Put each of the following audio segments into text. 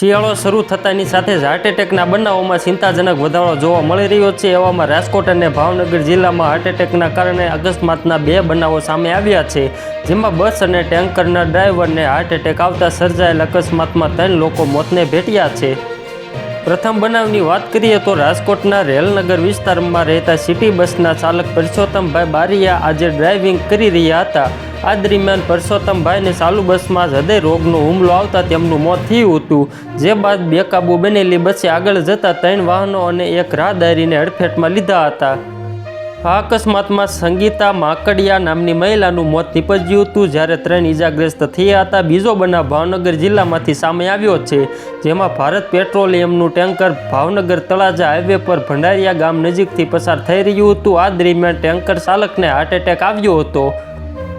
શિયાળો શરૂ થતાની સાથે જ હાર્ટ એટેકના બનાવોમાં ચિંતાજનક વધારો જોવા મળી રહ્યો છે. એવામાં રાજકોટ અને ભાવનગર જિલ્લામાં હાર્ટ એટેકના કારણે અકસ્માતના બે બનાવો સામે આવ્યા છે, જેમાં બસ અને ટેન્કરના ડ્રાઈવરને હાર્ટ એટેક આવતા સર્જાયેલ અકસ્માતમાં ત્રણ લોકો મોતને ભેટ્યા છે. પ્રથમ બનાવની વાત કરીએ તો રાજકોટના રેલનગર વિસ્તારમાં રહેતા સિટી બસના ચાલક પરસોત્તમભાઈ બારિયા આજે ડ્રાઇવિંગ કરી રહ્યા હતા. આ દરમિયાન પરસોત્તમભાઈને ચાલુ બસમાં હૃદય રોગનો હુમલો આવતા તેમનું મોત થયું હતું. જે બાદ બેકાબુ બનેલી બસે આગળ જતા ત્રણ વાહનો અને એક રાહદારીને હડફેટમાં લીધા હતા. આ અકસ્માતમાં સંગીતા માકડિયા નામની મહિલાનું મોત નીપજ્યું હતું. જ્યારે ત્રણ ઇજાગ્રસ્ત થયા હતા. બીજો બનાવ ભાવનગર જિલ્લામાંથી સામે આવ્યો છે, જેમાં ભારત પેટ્રોલિયમનું ટેન્કર ભાવનગર તળાજા હાઈવે પર ભંડારિયા ગામ નજીકથી પસાર થઈ રહ્યું હતું. આ દરમિયાન ટેન્કર ચાલકને હાર્ટ એટેક આવ્યો હતો.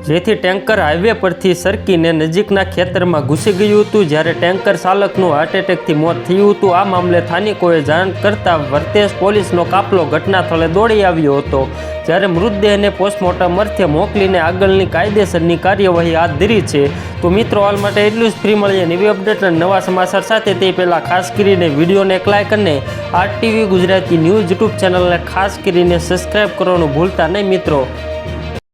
જેથી ટેન્કર હાઈવે પરથી સરકીને નજીકના ખેતરમાં ઘૂસી ગયું હતું. જ્યારે ટેન્કર ચાલકનું હાર્ટ એટેકથી મોત થયું હતું. આ મામલે સ્થાનિકોએ જાણ કરતા વર્તેશ પોલીસનો કાફલો ઘટના સ્થળે દોડી આવ્યો હતો. જ્યારે મૃતદેહને પોસ્ટમોર્ટમ અર્થે મોકલીને આગળની કાયદેસરની કાર્યવાહી હાથ ધરી છે. તો મિત્રો, હાલ માટે એટલું જ. ફ્રી મળીએ નવી અપડેટ અને નવા સમાચાર સાથે તે પહેલાં ખાસ કરીને વિડીયોને એક લાઇક અને R TV Gujarati news YouTube ચેનલને ખાસ કરીને સબસ્ક્રાઈબ કરવાનું ભૂલતા નહીં મિત્રો.